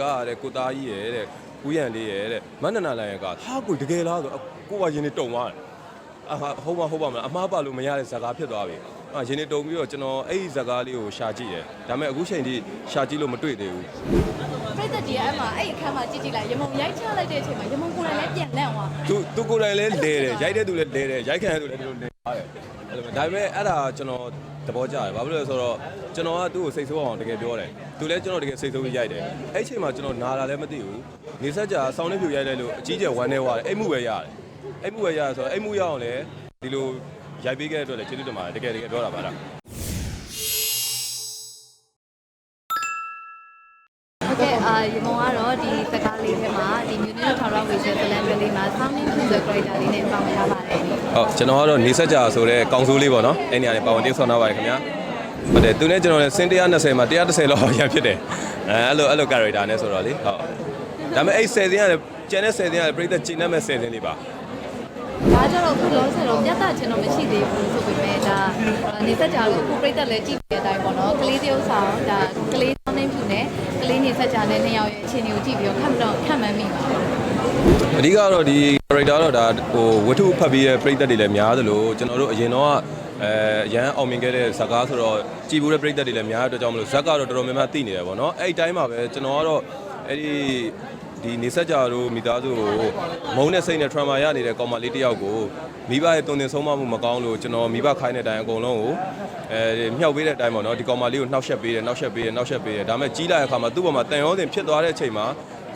ကားရတဲ့ကိုသားကြီးရဲ့တဲ့ဦးရန်လေးရဲ့တဲ့မန္တနာလိုင်ရဲ့ကဟာကိုတကယ်လားဆိုကိုကရင်နေတုံသွားတယ်အာဟုတ်ပါဟုတ်ပါမလားအမားပါလို့မရတဲ့ဇာကားဖြစ်သွားပြီအာရင်နေတုံပြီးတော့ကျွန်တော်အဲ့ဒီဇာကားလေးကိုရှာကြည့်တယ်ဒါပေမဲ့အခုချိန်ထိရှာကြည့်လို့မတွေ့သေးဘူးပြိသက်ကြီးကအဲ့မှာအဲ့အခန်းမှာကြည့်ကြည့်လိုက်ရမုံရိုက်ချလိုက်တဲ့အချိန်မှာရမုံကိုယ်တိုင်လည်းပြန်လန့်သွားသူသူကိုယ်တိုင်လည်းလဲတယ်ရိုက်တဲ့သူလည်းလဲတယ်ရိုက်ခံတဲ့သူလည်းဒီလိုလဲပါတယ်အဲ့လိုပဲဒါပေမဲ့အဲ့ဒါကျွန်တော် သဘောကျတယ်ဘာဖြစ်လို့လဲဆိုတော့ကျွန်တော်ကသူ့ကိုစိတ်ဆိုးအောင်တကယ်ပြောတယ်သူလည်းကျွန်တော်တကယ်စိတ်ဆိုးပြီးရိုက်တယ်အဲ့အချိန်မှာကျွန်တော်နာတာလည်းမသိဘူးနေဆက်ကြာဆောင်းနေပြူရိုက်တယ်လို့အကြီးကျယ်ဝမ်းနေသွားတယ်အိမ်မှုပဲရတယ်အိမ်မှုပဲရတယ်ဆိုတော့အိမ်မှုရအောင်လည်းဒီလိုရိုက်ပေးခဲ့တဲ့အတွက်လည်းကျေးဇူးတင်ပါတယ်တကယ်တကယ်ပြောတာပါလားဟုတ်ကဲ့အာရမုံကတော့ဒီစကားလေးထဲမှာဒီ မြူနစ်ထောင်ရောဝေဆွဲဇလန်ဘယ်လေးမှာ sounding ဖြစ်တဲ့ character လေးနဲ့ပါဝင်ရပါတယ်ဟုတ်ကျွန်တော်ကတော့နေဆက်ကြာဆိုတဲ့ကောင်စိုးလေးပေါ့နော်အဲ့နေရာနေပါဝင်တိဆောင်းထားပါတယ်ခင်ဗျာဟုတ်တယ်သူနဲ့ကျွန်တော်လည်းစင်120မှာ130လောက်ရဖြစ်တယ်အဲအဲ့လိုအဲ့လို character နဲ့ဆိုတော့လေဟုတ်ဒါပေမဲ့အဲ့10စင်းရတယ်ကျန်တဲ့10စင်းရတယ်ပြိသက်ကျင်းနေမဲ့10စင်းလေးပါဒါကြတော့ခုလုံးစလုံးမျက်နှာချင်းတော့မရှိသေးဘူးဆိုပေမဲ့ဒါနေဆက်ကြလို့ခုပြိသက်လည်းကြည့်နေတဲ့အတိုင်းပေါ့နော်ကလေးတယောက်ဆောင်ဒါကလေး sounding ဖြူနဲ့က လေးနေဆက်ကြတဲ့နှစ်ယောက်ရဲ့အခြေအနေကိုကြည့်ပြီးတော့ခန့်တော့ခန့်မှန်းမိပါဘူးအဓိကတော့ဒီ character တော့ဒါဟိုဝတ္ထုဖတ်ပြီးတဲ့ပြိသက်တွေလည်းများသလိုကျွန်တော်တို့အရင်တော့အဲရန်အောင်မြင်ခဲ့တဲ့ဇာကားဆိုတော့ကြည်ဘူးတဲ့ပြိသက်တွေလည်းများတဲ့အတွက်ကြောင့်မလို့ဇက်ကတော့တော်တော်များများသိနေတယ်ပေါ့နော်အဲ့ဒီတိုင်းမှာပဲကျွန်တော်ကတော့အဲ့ဒီဒီနေဆက်ကြတို့မိသားစုကိုမုန်းတဲ့စိတ်နဲ့ trauma ရနေတဲ့ကောင်မလေးတစ်ယောက်ကို မိဘရဲ့တုံတင်ဆုံးမမှုမကောင်းလို့ကျွန်တော်မိဘခိုင်းတဲ့အတိုင်းအကုန်လုံးကိုအဲမြှောက်ပေးတဲ့အတိုင်းပေါ့နော်ဒီကောင်မလေးကိုနှောက်ယှက်ပေးတယ်နှောက်ယှက်ပေးတယ်နှောက်ယှက်ပေးတယ်ဒါပေမဲ့ကြီးလာတဲ့အခါမှာသူ့ဘောမှာတန်ရောတင်ဖြစ်သွားတဲ့အချိန်မှာ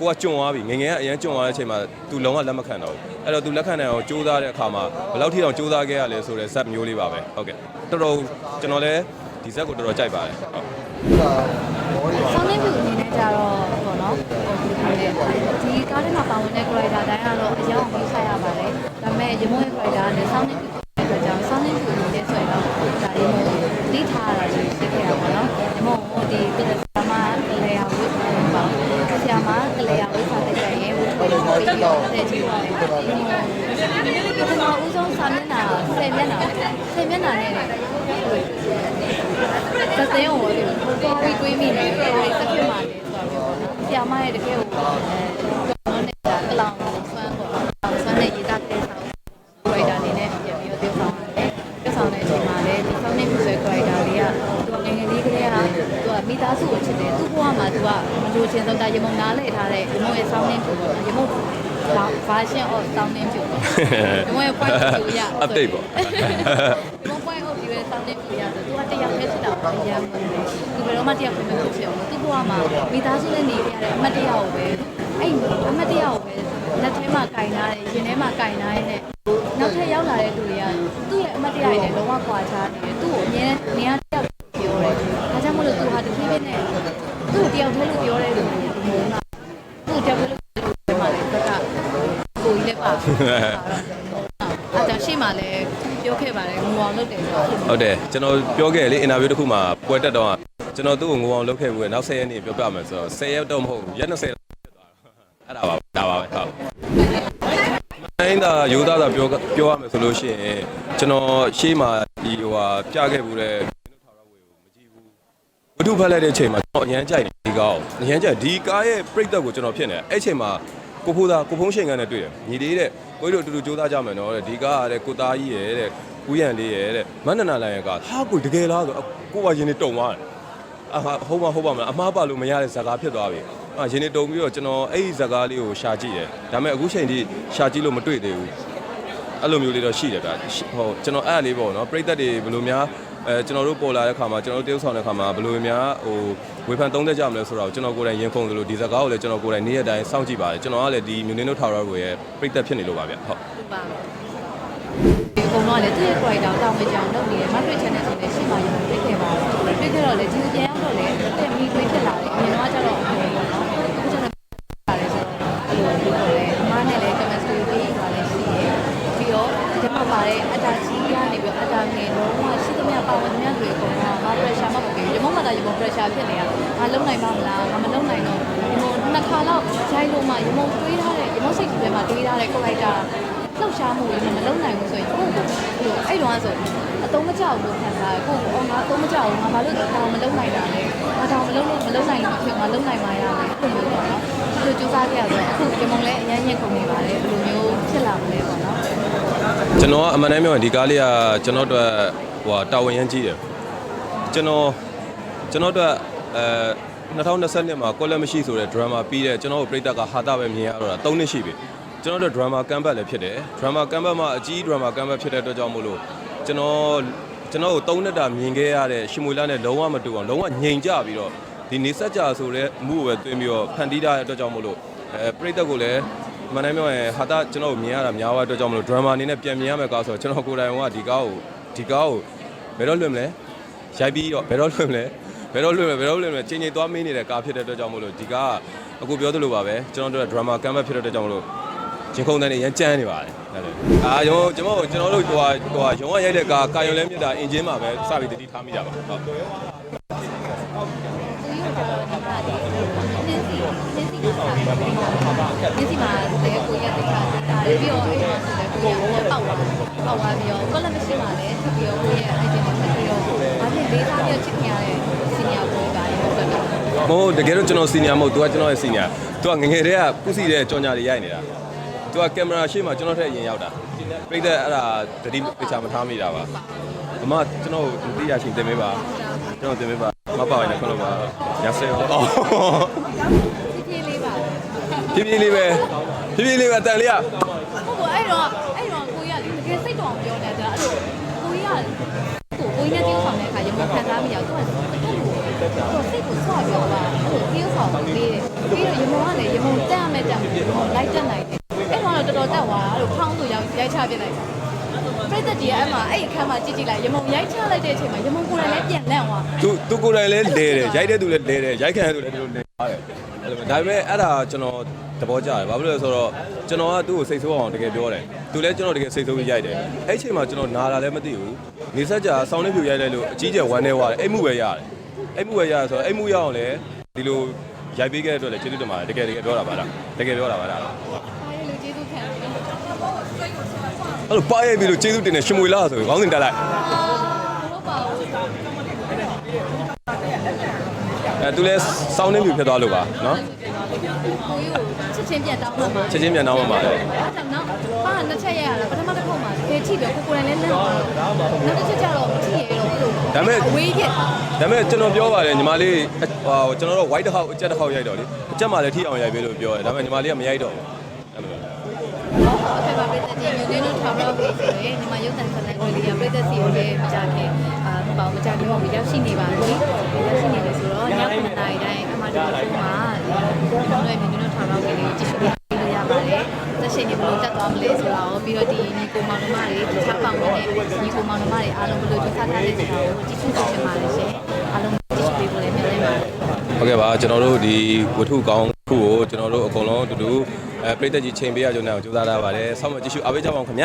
ကိုကကြုံသွားပြီငယ်ငယ်ကအရင်ကြုံသွားတဲ့အချိန်မှာ तू လုံးဝလက်မခံတော့ဘူးအဲ့တော့ तू လက်ခံနိုင်အောင်ကြိုးစားတဲ့အခါမှာဘယ်လောက်ထိအောင်ကြိုးစားခဲ့ရလဲဆိုတဲ့ဇက်မျိုးလေးပါပဲဟုတ်ကဲ့တော်တော်ကျွန်တော်လည်းဒီဇက်ကိုတော်တော်ကြိုက်ပါတယ်ဟုတ်ဆောင်းနေပြီအနေနဲ့ကြတော့ပေါ့နော်ဒီကားထဲမှာပါဝင်တဲ့ character တိုင်းကတော့အယောင်ကြီးဆိုင်ရပါတယ်ဒါပေမဲ့ရမုံ ရဲ့ character နဲ့ဆောင်းနေပြီအတွက်ကြောင့်ဆောင်းနေပြီအနေနဲ့ဆိုရင်တော့ဒါရမုံလိထားရတာရှိခဲ့တာပေါ့နော်ရမုံဟိုဒီကလဆာမကလေယာဝိပါပါဆရာမကလေယာဝိပါတဲ့ကြရင်ဝိပါလို့ပြီးတော့တဲ့ချိန်ပါလေပထမဦးဆုံးစာမျက်နှာ10မျက်နှာ10မျက်နှာနဲ့သတဲ့ရောကိုတော်ပြီးတွေးမိနေတယ်တော်ပြီးသက်ဖြစ်မှလည်းဆိုတော့ပေါ့နော်ဆရာမရဲ့တကယ်ကိုအဲတော်နေတာကလောင်ဆွမ်းပေါ့နော်ဆွမ်းနဲ့ရေးသားတဲ့ဆောင် character အနေနဲ့ပြန်ပြီးတော့ပြောဆောင်ရတယ်ပြောဆောင်တဲ့အချိန်မှာလည်းဒီ founding user character လေးကသူငယ်ငယ်လေးကလေးကသူက မိသားစုကိုချစ်တယ်သူ့ဘဝမှာသူကမလိုချင်တော့တာရမုံနားလဲထားတဲ့ရမုံရဲ့ sounding ကိုပေါ့နော်ရမုံ version of sounding ဖြစ်ပေါ့ရမုံရဲ့ point of view ရ update ပေါ့ဒီ point of view ရဲ့ sounding ကိုရဆိုသူကတယောက်တည်းဖြစ်တာပေါ့အရင်ကသူဘယ်တော့မှတယောက်ဖြစ်မဖြစ်ဖြစ်အောင်သူ့ဘဝမှာမိသားစုနဲ့နေရတဲ့အမတ်တယောက်ကိုပဲအဲ့အမတ်တယောက်ကိုပဲလက်ထဲမှာကင်ထားတယ်ရင်ထဲမှာကင်ထားရတဲ့နောက်ထပ်ရောက်လာတဲ့လူတွေကသူ့ရဲ့အမတ်တယောက်ရဲ့လုံးဝခွာခြားနေတယ်သူ့ကိုအမြဲနေရာတယော ယောက်တည်းလို့ပြောတဲ့လူမျိုးကသူ့တယောက်တည်းလို့ပြောမှလည်းဘက်ကကိုကြီးလည်းပါအဲ့ဒါရှေ့မှာလည်းပြောခဲ့ပါတယ်ငူအောင်လုပ်တယ်ဆိုတော့ဟုတ်တယ်ကျွန်တော်ပြောခဲ့လေအင်တာဗျူးတစ်ခုမှာပွဲတက်တော့ကျွန်တော်သူ့ကိုငိုအောင်လုပ်ခဲ့ပြီးနောက်10ရက်နေပြောပြမယ်ဆိုတော့10ရက်တော့မဟုတ်ဘူးရက်20ဖြစ်သွားတော့အဲ့ဒါပါဒါပါပဲဟုတ်အင်းဒါယူသားသာပြောပြောရမယ်ဆိုလို့ရှိရင်ကျွန်တော်ရှေးမှာဒီဟိုဟာပြခဲ့ဘူးတဲ့ဝ တ္ထုဖတ်လိုက်တဲ့အချိန်မှာကျွန်တော်အရန်ကြိုက်တယ်ဒီကားကိုအရန်ကြိုက်ဒီကားရဲ့ပြိတ်သက်ကိုကျွန်တော်ဖြစ်နေတယ်အဲ့အချိန်မှာကိုဖိုးသားကိုဖုံးရှင်ကန်နဲ့တွေ့တယ်ညီလေးတဲ့ကိုကြီးတို့အတူတူစူးစမ်းကြမယ်နော်တဲ့ဒီကားကတဲ့ကိုသားကြီးရဲ့တဲ့ဦးရန်လေးရဲ့တဲ့မန္တနာလိုင်ရဲ့ကဟာကိုတကယ်လားဆိုကိုကရင်နေတုံသွားတယ်အာဟုတ်ပါဟုတ်ပါမလားအမားပါလို့မရတဲ့ဇာကားဖြစ်သွားပြီအာရင်နေတုံပြီးတော့ကျွန်တော်အဲ့ဒီဇာကားလေးကိုရှာကြည့်တယ်ဒါပေမဲ့အခုချိန်ထိရှာကြည့်လို့မတွေ့သေးဘူးအဲ့လိုမျိုးလေးတော့ရှိတယ်ဗျဟိုကျွန်တော်အဲ့အလေးပေါ့နော်ပြိသက်တွေဘယ်လိုများ အဲကျွန်တော်တို့ပေါ်လာတဲ့ခါမှာကျွန်တော်တို့တရုပ်ဆောင်တဲ့ခါမှာဘယ်လိုများဟိုဝေဖန်သုံးသက်ကြမလဲဆိုတော့ကျွန်တော်ကိုယ်တိုင်ရင်ခုန်သလိုဒီဇာကားကိုလည်းကျွန်တော်ကိုယ်တိုင်နေ့ရက်တိုင်းစောင့်ကြည့်ပါတယ်ကျွန်တော်ကလည်းဒီမြူနင်းတို့ထာဝရကိုရဲ့ပြိသက်ဖြစ်နေလို့ပါဗျဟုတ်ဟုတ်ပါဒီပုံတော့လေသူ့ရဲ့ character တောင်းမကြောင်လုပ်နေတယ် market channel ဆိုလည်းရှင်းပါရပြခဲ့ပါတယ်ပြခဲ့တော့လေဒီပြန်ရောက်တော့လေတက်မီတွေဖြစ်လာတယ် တော့ဒီမှာပါတဲ့အတားကြီးကနေပြီးအတားငယ်လုံးဝရှိသမျှပါဝင်သမျှတွေအကုန်လုံးငါ pressure မပေါ့ဘူးရမုံမှာတာရမုံ pressure ဖြစ်နေတာငါလုံနိုင်ပါမလားငါမလုံနိုင်တော့ရမုံနှစ်ခါလောက်ဂျိုင်းလို့မှရမုံတွေးထားတဲ့ရမုံစိတ်ကြီးထဲမှာတွေးထားတဲ့ character လှုပ်ရှားမှုတွေမလုံနိုင်ဘူးဆိုရင်ကိုယ့်ကိုအဲ့လိုအဲ့တော့ဆိုအတုံးမကြောက်ဘူးခံစားကိုယ့်ကိုအော်ငါအတုံးမကြောက်ဘူးငါဘာလို့တောင်မလုံနိုင်တာလဲငါတောင်မလုံလို့မလုံနိုင်ဘူးဖြစ်ငါလုံနိုင်မှရမယ်အဲ့လိုမျိုးပေါ့နော်အခုဒီမုံလည်းအရင်ရက်ကုန်နေပါတယ်ဘယ်လိုမျိုးဖြစ်လာမလဲပေါ့နော် ကျွန်တော်ကအမှန်တမ်းပြောရင်ဒီကားလေးကကျွန်တော်တို့ဟိုတာဝန်ရမ်းကြီးတယ်ကျွန်တော်ကျွန်တော်တို့အဲ2020မှာကောလက်မရှိဆိုတဲ့ drama ပြီးတဲ့ကျွန်တော်တို့ပြိတ္တကဟာတာပဲမြင်ရတော့တာ3နှစ်ရှိပြီကျွန်တော်တို့ drama ကမ်ဘတ်လည်းဖြစ်တယ် drama ကမ်ဘတ်မှာအကြီး drama ကမ်ဘတ်ဖြစ်တဲ့အတွက်ကြောင့်မို့လို့ကျွန်တော်ကျွန်တော်တို့3နှစ်တာမြင်ခဲ့ရတဲ့ရှမွေလာနဲ့လုံးဝမတူအောင်လုံးဝငြိမ်ကြပြီးတော့ဒီနေဆက်ကြဆိုတဲ့မှုကိုပဲတွင်းပြီးတော့ဖန်တီးထားတဲ့အတွက်ကြောင့်မို့လို့အဲပြိတ္တကိုလည်း မန်တိုင်းပြောရင်ဟာတာကျွန်တော်မြင်ရတာများသွားတဲ့အတွက်ကြောင့်မလို့ drama အနေနဲ့ပြန်မြင်ရမယ်ကားဆိုတော့ကျွန်တော်ကိုယ်တိုင်ကဒီကားကိုဒီကားကိုဘယ်တော့လွှင့်မလဲရိုက်ပြီးတော့ဘယ်တော့လွှင့်မလဲဘယ်တော့လွှင့်မလဲဘယ်တော့လွှင့်မလဲချိန်ချိန်သွားမင်းနေတဲ့ကားဖြစ်တဲ့အတွက်ကြောင့်မလို့ဒီကားကအခုပြောသလိုပါပဲကျွန်တော်တို့က drama ကမ်းဘတ်ဖြစ်တဲ့အတွက်ကြောင့်မလို့ချင်းခုံတန်းနေရမ်းကြမ်းနေပါတယ်ဟုတ်တယ်အာရုံကျွန်တော်ကျွန်တော်တို့ဟိုဟာဟိုဟာရုံကရိုက်တဲ့ကားကာယုံလဲမြစ်တာအင်ဂျင်မှာပဲစပြီးတတိထားမိကြပါဟုတ်သူရောကတော့ဒီမှာဒီနင်းစီ နင်းစီကစားနေတာနင်းစီမှာလည်းကိုရက်တိတ်တာတာပြီးတော့အဲ့မှာဆိုလည်းကိုရက်ပေါက်သွားပေါက်သွားပြီးတော့ကောလက်မရှိမှလည်းထပ်ပြီးတော့ကိုရက်အဲ့ဒီမှာဆက်ပြီးတော့ဘာဖြစ်လေးစားပြီးချစ်နေရတဲ့စီနီယာဘောကလည်းဟုတ်ကဲ့ပါမဟုတ်တကယ်တော့ကျွန်တော်စီနီယာမဟုတ်သူကကျွန်တော်ရဲ့စီနီယာသူကငယ်ငယ်တည်းကကုစီတဲ့ကြော်ညာတွေရိုက်နေတာသူကကင်မရာရှေ့မှာကျွန်တော်ထက်အရင်ရောက်တာပြိတ္တအဲ့ဒါတတိပိချာမထားမိတာပါအမကျွန်တော်မသိရရှင်တင်မေးပါကျွန်တော်တင်မေးပါမပါရင်လည်းခွင့်လို့ပါရဆဲရောဖြည်းဖြည်းလေးပါ ဖြည်းဖြည်းလေးပဲဖြည်းဖြည်းလေးပဲတန်လေးကဟုတ်ကောအဲ့တော့အဲ့တော့ကိုရလေတကယ်စိတ်တော်ပြောနေတာအဲ့လိုကိုရကိုကိုရတဲ့ဆောင်တဲ့အခါရမခံစားမိရတော့သူကတကယ်ကိုစိတ်ကိုဆွပြောတာဟိုတေးဆောင်ပေးတယ်ပြီးတော့ရမကလည်းရမတက်ရမဲ့တက်လိုက်တက်နိုင်တယ်အဲ့တော့တော်တော်တက်သွားအဲ့လိုဖောင်းဆိုရောက်ရိုက်ချပြလိုက်ပြည့်တဲ့ကြီးအဲ့မှာအဲ့အခန်းမှာကြည့်ကြည့်လိုက်ရမုံရိုက်ချလိုက်တဲ့အချိန်မှာရမုံကိုယ်တိုင်လည်းပြန်လန့်သွားသူသူကိုယ်တိုင်လည်းလဲတယ်ရိုက်တဲ့သူလည်းလဲတယ်ရိုက်ခံတဲ့သူလည်းဒီလိုလဲပါတယ်အဲ့လိုပဲ ဒါပေမဲ့အဲ့ဒါကျွန်တော်သဘောကျတယ်ဘာဖြစ်လို့လဲဆိုတော့ကျွန်တော်ကသူ့ကိုစိတ်ဆိုးအောင်တကယ်ပြောတယ်သူလည်းကျွန်တော်တကယ်စိတ်ဆိုးပြီးရိုက်တယ်အဲ့အချိန်မှာကျွန်တော်နာတာလည်းမသိဘူးနေဆက်ကြာဆောင်းလေးပြူရိုက်လိုက်လို့အကြီးကျယ်ဝမ်းနေသွားတယ်အိမ်မှုပဲရတယ်အိမ်မှုပဲရတယ်ဆိုတော့အိမ်မှုရအောင်လည်းဒီလိုရိုက်ပေးခဲ့တဲ့အတွက်လည်းကျေးဇူးတင်ပါတယ်တကယ်တကယ်ပြောတာပါလားတကယ်ပြောတာပါလားအားရလို့ကျေးဇူးခံတယ်အဲ့လိုပါရိုက်ပြီးလို့ကျေးဇူးတင်တယ်ရှင်မွေလာဆိုပြီးခေါင်းစဉ်တက်လိုက် ဟုတ်ပါဘူး အဲသူလည်းဆောင်းလေးပြူဖြစ်သွားလို့ပါနော်ကိုယူချက်ချင်းပြန်တောင်းမှမှာချက်ချင်းပြန်တော့မှပါလေအဲ့ဒါနောက်ပါနှစ်ချက်ရရတာပထမတစ်ခေါက်မှာတကယ်ကြည့်ပြီးကိုကိုယ်တိုင်လည်းလန့်သွားတော့နောက်တစ်ချက်ကျတော့မကြည့်ရတော့လို့အဝေးရက်ဒါပေမဲ့ကျွန်တော်ပြောပါတယ်ညီမလေးဟိုကျွန်တော်တို့ white house အကြက်တစ်ခေါက်ရိုက်တော့လေအကြက်မှလည်းထိအောင်ရိုက်ပေးလို့ပြောတယ်ဒါပေမဲ့ညီမလေးကမရိုက်တော့ဘူးအဲ့လို အဖေပါပေးတဲ့ဒီမျိုးလေးတို့ထားတော့ပြီဆိုရင်ဒီမှာရုပ်သံဆက်တဲ့ကိုလေးကပြည့်တဲ့စီကိုလည်းမကြခင်အာမပေါ့မကြခင်ပေါ့ရောက်ရှိနေပါပြီရောက်ရှိနေတယ်ဆိုတော့ည9နာရီတိုင်းအမှတူဖုန်းမှာကျွန်တော်ရဲ့မျိုးလေးတို့ထားတော့ပြီလေးကြည့်ရှုလို့ရပါတယ်သက်ရှင်နေဘလို့တက်သွားမလဲဆိုတာရောပြီးတော့ဒီညီကိုမောင်နှမတွေတခြားပောင်ဝင်တဲ့ညီကိုမောင်နှမတွေအားလုံးဘလို့ဒီစားထားတဲ့ဆိုတာကိုကြည့်ရှုနေကြပါလေရှင်အားလုံးကြည့်ရှုပေးဖို့လည်းမျှော်လင့်ပါတယ်ဟုတ်ကဲ့ပါကျွန်တော်တို့ဒီဝတ္ထုကောင်းခုကိုကျွန်တော်တို့အကုန်လုံးအတူတူ အဲပြည်သက်ကြီးချိန်ပေးရကြုံနေအောင်ကြိုးစားထားပါတယ်ဆောင်းမကြည့်ရှုအားပေးကြပါအောင်ခင်ဗျ